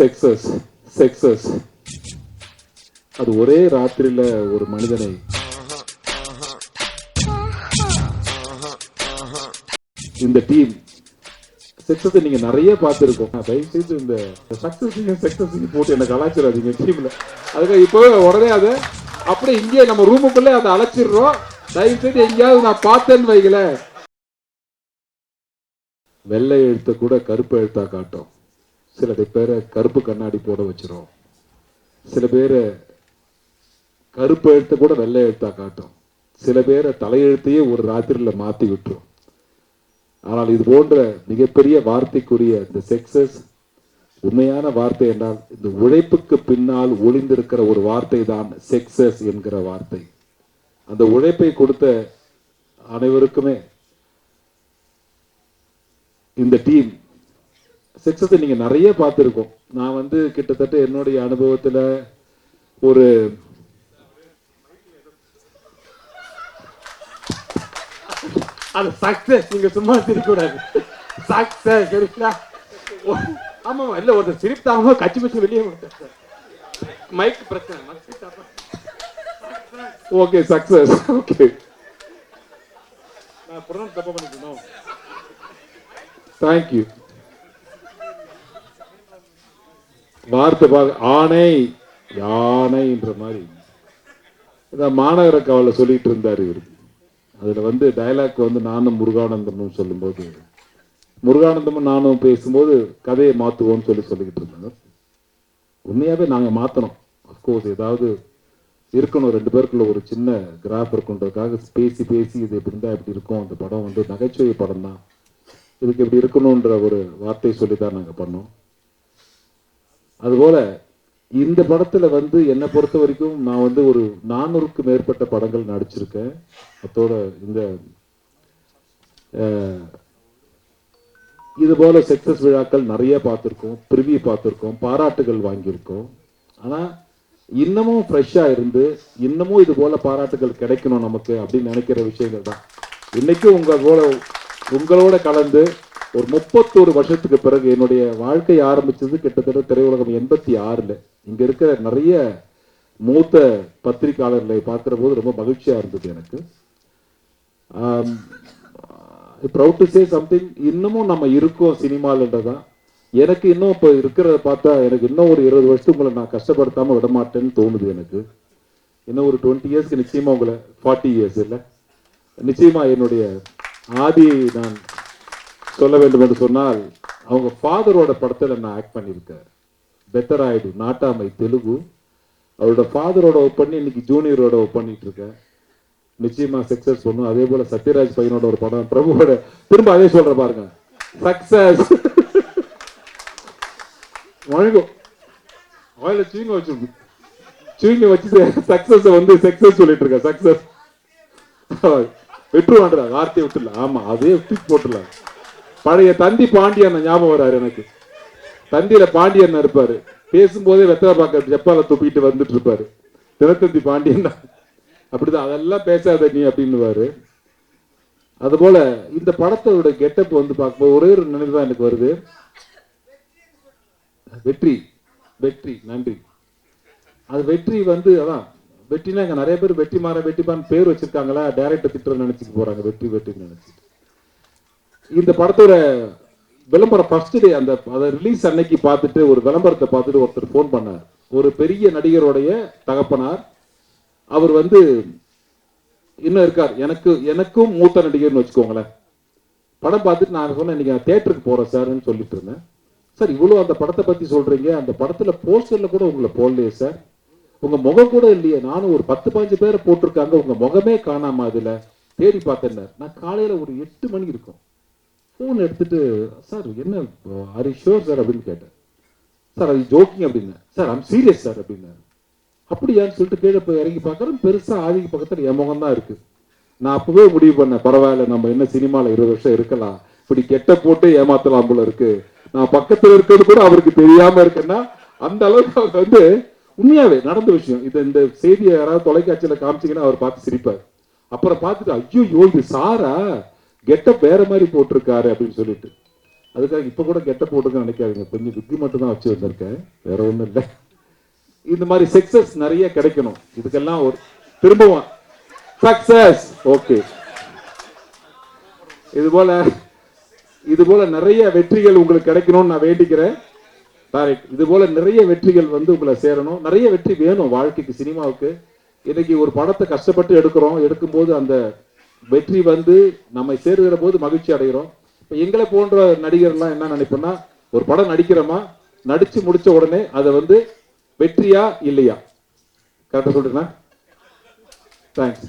Sexes sexes அது ஒரே ராத்திரியில ஒரு மனிதனை இந்த டீம் செக்ஸஸ் நீங்க நிறைய பார்த்துருக்கோம். தயவு செய்து இந்த சக்சஸையும் செக்ஸஸ் போட்டு என்ன கலாச்சிடாதீங்க டீம்ல அதுக்கு இப்போ உடனே அதை அப்படியே இங்கே நம்ம ரூமுக்குள்ளே அதை அழைச்சிடுறோம். தயவு செய்து எங்கேயாவது நான் பார்த்தேன்னு வைக்கல வெள்ளை எழுத்த கூட கருப்பு எழுத்தா காட்டும். சில பேரை கருப்பு கண்ணாடி போட வச்சிரும். சில பேரை கருப்பு எழுத்த கூட வெள்ளை எழுத்தா காட்டும். சில பேரை தலையெழுத்தையே ஒரு ராத்திரியில் மாத்தி விட்டுரும். ஆனால் இது போன்ற மிகப்பெரிய வார்த்தைக்குரிய இந்த செக்ஸஸ் உண்மையான வார்த்தை என்றால் இந்த உழைப்புக்கு பின்னால் ஒளிந்திருக்கிற ஒரு வார்த்தை தான் செக்ஸஸ் என்கிற வார்த்தை. அந்த உழைப்பை கொடுத்த அனைவருக்குமே இந்த டீம் செக்ஸஸை நீங்க நிறைய பார்த்துருக்கோம். நான் வந்து கிட்டத்தட்ட என்னுடைய அனுபவத்துல ஒரு அது சக்சஸ் நீங்க சும்மா சிரிக்க கூடாது. சக்சஸ் சரிங்களா? ஓ- ஆமா ஆமா இல்ல ஒருத்தர் சிரிப்பு தாங்க கச்சி பச்சி வெளியே. மைக் பிரச்சனை. ஓகே சக்சஸ் ஓகே நான் pronounce தப்பா பண்ணிக்கணும் தேங்க்யூ வார்த்தை பார்க்க ஆனை யானைன்ற மாதிரி. இந்த மாநகர கவலை சொல்லிட்டு இருந்தார் இவர். அதில் வந்து டயலாக் வந்து நானும் முருகானந்தமும் சொல்லும்போது முருகானந்தமும் நானும் பேசும்போது கதையை மாற்றுவோம்னு சொல்லி சொல்லிக்கிட்டு இருந்தாங்க. உண்மையாகவே நாங்கள் மாற்றணும் அஃப்கோர்ஸ் ஏதாவது இருக்கணும். ரெண்டு பேருக்குள்ள ஒரு சின்ன கிராஃப் இருக்குன்றதுக்காக பேசி பேசி இது இப்படி இருந்தால் இப்படி இருக்கும். அந்த படம் வந்து நகைச்சுவை படம் தான் இதுக்கு இப்படி இருக்கணுன்ற ஒரு வார்த்தை சொல்லி தான் நாங்கள் பண்ணோம். அதுபோல இந்த படத்துல வந்து என்னை பொறுத்த வரைக்கும் நான் வந்து ஒரு நானூறுக்கு மேற்பட்ட படங்கள் நடிச்சிருக்கேன். அத்தோட இந்த இது போல சக்சஸ் விழாக்கள் நிறைய பார்த்துருக்கோம் பிரிவி பார்த்துருக்கோம் பாராட்டுகள் வாங்கியிருக்கோம். ஆனா இன்னமும் ஃப்ரெஷ்ஷா இருந்து இன்னமும் இது போல பாராட்டுகள் கிடைக்கணும் நமக்கு அப்படின்னு நினைக்கிற விஷயங்கள் தான். இன்னைக்கும் உங்க போல உங்களோட கலந்து ஒரு முப்பத்தோரு வருஷத்துக்கு பிறகு என்னுடைய வாழ்க்கை ஆரம்பிச்சது கிட்டத்தட்ட திரையுலகம் எண்பத்தி ஆறுல. இங்க இருக்கிற நிறைய மூத்த பத்திரிகையாளர்களை பார்க்கிற போது ரொம்ப மகிழ்ச்சியா இருந்தது எனக்கு. ப்ரௌட் டு சே சம்திங் இன்னமும் நம்ம இருக்கோம் சினிமாலன்றதான் எனக்கு இன்னும் இப்போ இருக்கிறத பார்த்தா எனக்கு இன்னும் ஒரு இருபது வருஷத்துக்கு உங்களை நான் கஷ்டப்படுத்தாமல் விட மாட்டேன்னு தோணுது எனக்கு. இன்னும் ஒரு டுவெண்ட்டி இயர்ஸ்க்கு நிச்சயமாக உங்களை ஃபார்ட்டி இயர்ஸ் இல்லை. நிச்சயமாக என்னுடைய ஆதி நான் சொல்ல வேண்டும் என்று சொன்னால் அவங்க ஃபாதரோட படத்தில் நான் ஆக்ட் பண்ணியிருக்கேன். பெத்தர் நாட்டாமை தெலுங்கு அவரோட ஃபாதரோட ஒர்க் பண்ணி இன்னைக்கு ஜூனியரோட ஒர்க் பண்ணிட்டு இருக்கேன். நிச்சயமா சக்சஸ் பண்ணும். அதே போல சத்யராஜ் பையனோட ஒரு படம் பிரபுவோட திரும்ப அதே சொல்ற பாருங்க. சக்சஸ் வணக்கம். வாயில சீங்க வச்சிருக்கு. சீங்க வச்சு சக்சஸ் வந்து சக்சஸ் சொல்லிட்டு இருக்கேன். சக்சஸ் விட்டுருவான்றா வார்த்தையை விட்டுல ஆமா அதே தூக்கி போட்டுல பழைய தந்தி பாண்டியன் ஞாபகம் வராரு எனக்கு. தந்தியில பாண்டியன் இருப்பாரு. பேசும்போதே வெத்தலை பார்க்க ஜப்பால துப்பிட்டு வந்துட்டு இருப்பாரு. தினத்தந்தி பாண்டியன் தான். அப்படிதான் அதெல்லாம் பேசாத நீ அப்படின்னுவாரு. அதுபோல இந்த படத்தோட கெட்டப் வந்து பார்க்கும்போது ஒரே ஒரு நினைவு தான் எனக்கு வருது. வெற்றி. வெற்றி. நன்றி. அது வெற்றி வந்து அதான் வெற்றினா இங்க நிறைய பேர் வெற்றி மாற வெற்றிமான் பேர் வச்சிருக்காங்களா? டேரக்டர் திட்டம் நினைச்சிட்டு போறாங்க. வெற்றி வெற்றின்னு நினைச்சிட்டு. இந்த படத்தோட விளம்பரம் ஃபர்ஸ்ட் டே அந்த அதை ரிலீஸ் அன்னைக்கு பார்த்துட்டு ஒரு விளம்பரத்தை பார்த்துட்டு ஒருத்தர் ஃபோன் பண்ணார். ஒரு பெரிய நடிகருடைய தகப்பனார். அவர் வந்து இன்னும் இருக்கார். எனக்கு எனக்கும் மூத்த நடிகர்னு வச்சுக்கோங்களேன். படம் பார்த்துட்டு நான் சொன்னேன் இன்னைக்கு நான் தேட்டருக்கு போகிறேன் சார்னு சொல்லிட்டு இருந்தேன். சார் இவ்வளோ அந்த படத்தை பற்றி சொல்கிறீங்க அந்த படத்தில் போஸ்டரில் கூட உங்களை போடலையே சார் உங்கள் முகம் கூட இல்லையே. நானும் ஒரு பத்து பதினஞ்சு பேரை போட்டிருக்காங்க. உங்கள் முகமே காணாம அதில். தேடி பார்த்தேன் நான் காலையில் ஒரு எட்டு மணி இருக்கும். ஃபோன் எடுத்துட்டு சார் என்ன ஆர் ஷோர் சார் அப்படின்னு கேட்டேன். சார் அது ஜோக்கிங் அப்படின்னேன். சார் ஐம் சீரியஸ் சார் அப்படின்னாரு. அப்படியான்னு சொல்லிட்டு கீழே போய் இறங்கி பார்க்குறோம் பெருசாக ஆதிக்கு பக்கத்தில் என் முகம் தான் இருக்குது நான் அப்பவே முடிவு பண்ணேன். பரவாயில்ல நம்ம என்ன சினிமாவில் இருபது வருஷம் இருக்கலாம். இப்படி கெட்ட போட்டு ஏமாத்தலாம் போல இருக்கு. நான் பக்கத்தில் இருக்கிறது கூட அவருக்கு தெரியாம இருக்குன்னா அந்த அளவுக்கு அவர் வந்து உண்மையாவே நடந்த விஷயம். இது இந்த செய்தியை யாராவது தொலைக்காட்சியில் காமிச்சீங்கன்னா அவர் பார்த்து சிரிப்பார். அப்புறம் பார்த்துட்டு ஐயோ இது சாரா? கெட்டப் வேற மாதிரி போட்டிருக்காரு அப்படின்னு சொல்லிட்டு. அதுக்காக இப்போ கூட கெட்ட போட்டுக்க நினைக்காதீங்க. கொஞ்சம் விக்கி மட்டும் தான் வச்சு வந்திருக்கேன். வேற ஒன்றும் இல்லை. இந்த மாதிரி சக்சஸ் நிறைய கிடைக்கணும். இதுக்கெல்லாம் ஒரு திரும்பவும் சக்சஸ் ஓகே இது போல இது போல நிறைய வெற்றிகள் உங்களுக்கு கிடைக்கணும்னு நான் வேண்டிக்கிறேன். டைரக்ட் இது போல நிறைய வெற்றிகள் வந்து உங்களை சேரணும். நிறைய வெற்றி வேணும் வாழ்க்கைக்கு சினிமாவுக்கு. இன்னைக்கு ஒரு படத்தை கஷ்டப்பட்டு எடுக்கிறோம். எடுக்கும்போது அந்த வெற்றி வந்து நம்மை சேருகிற போது மகிழ்ச்சி அடைகிறோம். இப்போ எங்களை போன்ற நடிகர்லாம் என்ன நினைப்போம்னா ஒரு படம் நடிக்கிறோமா நடிச்சு முடிச்ச உடனே அதை வந்து வெற்றியா இல்லையா? கரெக்டாக சொல்றேன்னா தேங்க்ஸ்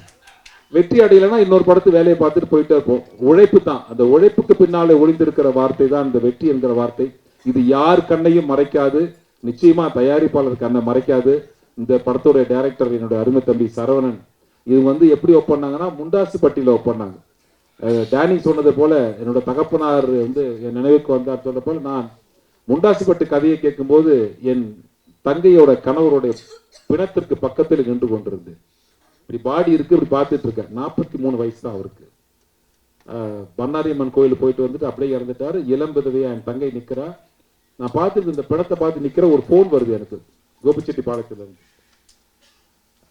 வெற்றி அடையலைன்னா இன்னொரு படத்து வேலையை பார்த்துட்டு போயிட்டே இருப்போம். உழைப்பு தான். அந்த உழைப்புக்கு பின்னாலே ஒளிந்திருக்கிற வார்த்தை தான் இந்த வெற்றி என்கிற வார்த்தை. இது யார் கண்ணையும் மறைக்காது நிச்சயமா தயாரிப்பாளர் கண்ணை மறைக்காது. இந்த படத்துடைய டைரக்டர் என்னோட அருமை தம்பி சரவணன் இது வந்து எப்படி ஒப்பண்ணாங்கன்னா முண்டாசுப்பட்டியில் ஒப்பண்ணாங்க அஹ் டேனி சொன்னது போல என்னோட தகப்பனார் வந்து என் நினைவுக்கு வந்தார் சொன்ன போல நான் முண்டாசுப்பட்டு கதையை கேட்கும்போது என் தங்கையோட கணவருடைய பிணத்திற்கு பக்கத்தில் நின்று கொண்டிருந்தேன். இப்படி பாடி இருக்கு இப்படி பார்த்துட்டு இருக்கேன். நாற்பத்தி மூணு வயசு தான் அவருக்கு. பன்னாரியம்மன் பண்ணாரியம்மன் கோயில் போயிட்டு வந்துட்டு அப்படியே இறந்துட்டாரு. இளம் விதவையா என் தங்கை நிற்கிறா நான் பார்த்துட்டு இந்த பிணத்தை பார்த்து நிற்கிற ஒரு ஃபோன் வருது எனக்கு. கோபிச்செட்டி பாளையத்துல இருந்து.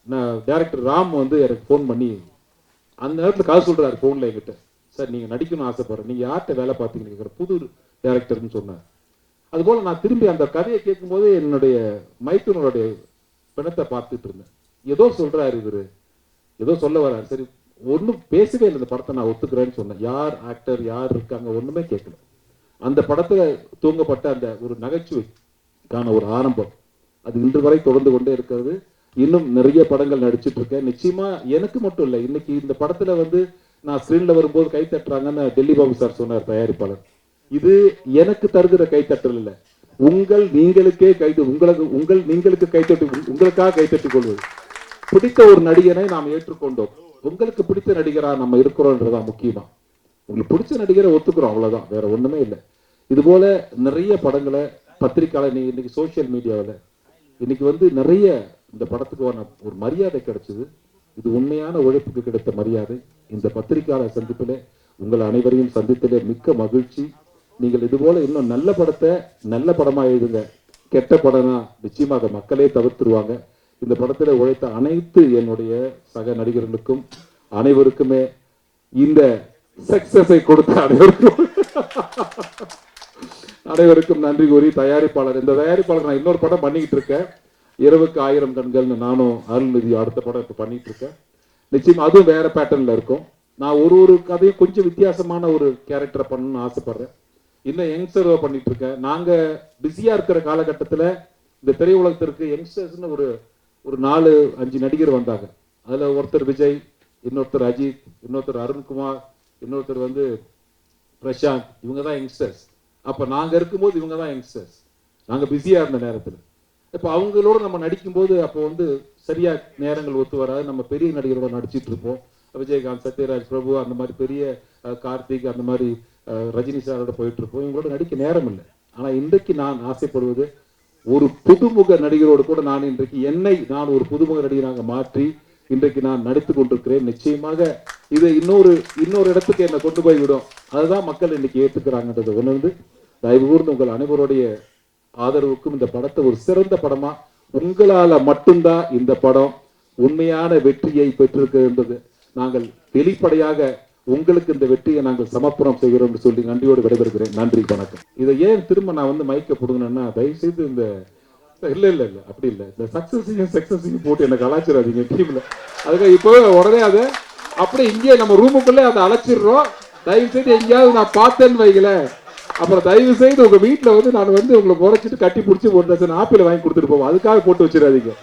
நான் டேரக்டர் ராம் வந்து எனக்கு ஃபோன் பண்ணி அந்த நேரத்தில் காசு சொல்கிறார் ஃபோனில் என்கிட்ட. சார் நீங்கள் நடிக்கணும்னு ஆசைப்படுறேன். நீங்கள் யார்கிட்ட வேலை பார்த்தீங்கன்னு கேட்குற புது டேரக்டர்னு சொன்னார். அதுபோல் நான் திரும்பி அந்த கதையை கேட்கும்போது என்னுடைய மைத்துனருடைய பிணத்தை பார்த்துட்டு இருந்தேன். ஏதோ சொல்கிறாரு இவர். ஏதோ சொல்ல வர்றாரு. சரி ஒன்றும் பேசவே இல்லை. இந்த படத்தை நான் ஒத்துக்கிறேன்னு சொன்னேன். யார் ஆக்டர் யார் இருக்காங்க ஒன்றுமே கேட்கல. அந்த படத்தில் தூங்கப்பட்ட அந்த ஒரு நகைச்சுவைக்கான ஒரு ஆரம்பம். அது இன்று வரை தொடர்ந்து கொண்டே இருக்கிறது. இன்னும் நிறைய படங்கள் நடிச்சிட்டு இருக்கேன் நிச்சயமா எனக்கு மட்டும் இல்லை இன்னைக்கு இந்த படத்துல வந்து நான் ஸ்கிரீன்ல வரும்போது கை தட்டுறாங்கன்னு டெல்லி பாபு சார் சொன்னார் தயாரிப்பாளர். இது எனக்கு தருகிற கைத்தட்டல் இல்லை. உங்கள் நீங்களுக்கே கைது உங்களுக்கு உங்கள் நீங்களுக்கு கைத்தட்டு உங்களுக்காக கைத்தட்டிக் கொள்வது. பிடித்த ஒரு நடிகனை நாம் ஏற்றுக்கொண்டோம். உங்களுக்கு பிடித்த நடிகரா நம்ம இருக்கிறோம்ன்றதான் முக்கியமா? உங்களுக்கு பிடிச்ச நடிகரை ஒத்துக்கிறோம் அவ்வளவுதான். வேற ஒண்ணுமே இல்லை. இது போல நிறைய படங்களை பத்திரிகையாளர் நீ இன்னைக்கு சோஷியல் மீடியாவில் இன்னைக்கு வந்து நிறைய இந்த படத்துக்கான ஒரு மரியாதை கிடைச்சது. இது உண்மையான உழைப்புக்கு கிடைத்த மரியாதை. இந்த பத்திரிகையாளர் சந்திப்பிலே உங்கள் அனைவரையும் சந்தித்திலே மிக்க மகிழ்ச்சி. நீங்கள் இது போல இன்னும் நல்ல படத்தை நல்ல படமா எழுதுங்க. கெட்ட படம்னா நிச்சயமாக மக்களே தவிர்த்துருவாங்க. இந்த படத்தில் உழைத்த அனைத்து என்னுடைய சக நடிகர்களுக்கும் அனைவருக்குமே இந்த சக்சஸை கொடுத்த அனைவருக்கும். அனைவருக்கும் நன்றி கூறி தயாரிப்பாளர் இந்த தயாரிப்பாளர் நான் இன்னொரு படம் பண்ணிக்கிட்டு இருக்கேன். இரவுக்கு ஆயிரம் கண்கள்னு நானும் அருள்நிதி அடுத்த படம் இப்போ பண்ணிட்டு இருக்கேன். நிச்சயம் அதுவும் வேற பேட்டர்ன்ல இருக்கும். நான் ஒரு ஒரு கதையும் கொஞ்சம் வித்தியாசமான ஒரு கேரக்டரை பண்ணணும்னு ஆசைப்படுறேன். இன்னும் யங்ஸ்டர் பண்ணிட்டு இருக்கேன். நாங்க பிஸியா இருக்கிற காலகட்டத்தில் இந்த திரையுலகத்திற்கு யங்ஸ்டர்ஸ்னு ஒரு ஒரு நாலு அஞ்சு நடிகர் வந்தாங்க. அதுல ஒருத்தர் விஜய் இன்னொருத்தர் அஜித் இன்னொருத்தர் அருண்குமார் இன்னொருத்தர் வந்து பிரசாந்த். இவங்க தான் யங்ஸ்டர்ஸ் அப்போ நாங்கள் இருக்கும்போது இவங்க தான் யங்ஸ்டர்ஸ் நாங்கள் பிஸியாக இருந்த நேரத்தில். இப்போ அவங்களோட நம்ம நடிக்கும்போது அப்போ வந்து சரியா நேரங்கள் ஒத்து வராது. நம்ம பெரிய நடிகரோட நடிச்சிட்டு இருப்போம். விஜயகாந்த் சத்யராஜ் பிரபு அந்த மாதிரி பெரிய கார்த்திக் அந்த மாதிரி ரஜினி சாரோட போயிட்டு இருப்போம். இவங்களோட நடிக்க நேரம் இல்லை. ஆனால் இன்றைக்கு நான் ஆசைப்படுவது ஒரு புதுமுக நடிகரோடு கூட நான் இன்றைக்கு என்னை நான் ஒரு புதுமுக நடிகராக மாற்றி இன்றைக்கு நான் நடித்து கொண்டிருக்கிறேன். நிச்சயமாக இது இன்னொரு இன்னொரு இடத்துக்கு என்னை கொண்டு போய் விடும் அதுதான் மக்கள் இன்னைக்கு ஏத்துக்கிறாங்கன்றதை உணர்ந்து தயவு கூர்ந்து உங்கள் அனைவருடைய ஆதரவுக்கும் இந்த படத்தை ஒரு சிறந்த படமா உங்களால மட்டும்தான் இந்த படம் உண்மையான வெற்றியை பெற்றிருக்க என்பது நாங்கள் வெளிப்படையாக உங்களுக்கு இந்த வெற்றியை நாங்கள் சமர்ப்பணம் செய்கிறோம் சொல்லி நன்றியோடு விடைபெறுகிறேன். நன்றி வணக்கம். இதை ஏன் திரும்ப நான் வந்து மயக்க போடுங்கன்னா தயவுசெய்து இந்த இல்ல இல்ல இல்ல அப்படி இல்ல. இந்த சக்சஸையும் சக்சஸையும் போட்டு என்ன கலாச்சிடாதீங்க டீம்ல அதுக்காக இப்போ உடனே அதை அப்படியே இங்கே நம்ம ரூமுக்குள்ளே அதை அழைச்சிடுறோம். தயவு செய்து எங்கேயாவது நான் பார்த்தேன்னு வைக்கல அப்புறம் தயவு செய்து உங்க வீட்டில் வந்து நான் வந்து உங்களை முறைச்சிட்டு கட்டி பிடிச்சி ஒரு டசன் ஆப்பிள் வாங்கி கொடுத்துட்டு போவோம். அதுக்காக போட்டு வச்சிடாதீங்க.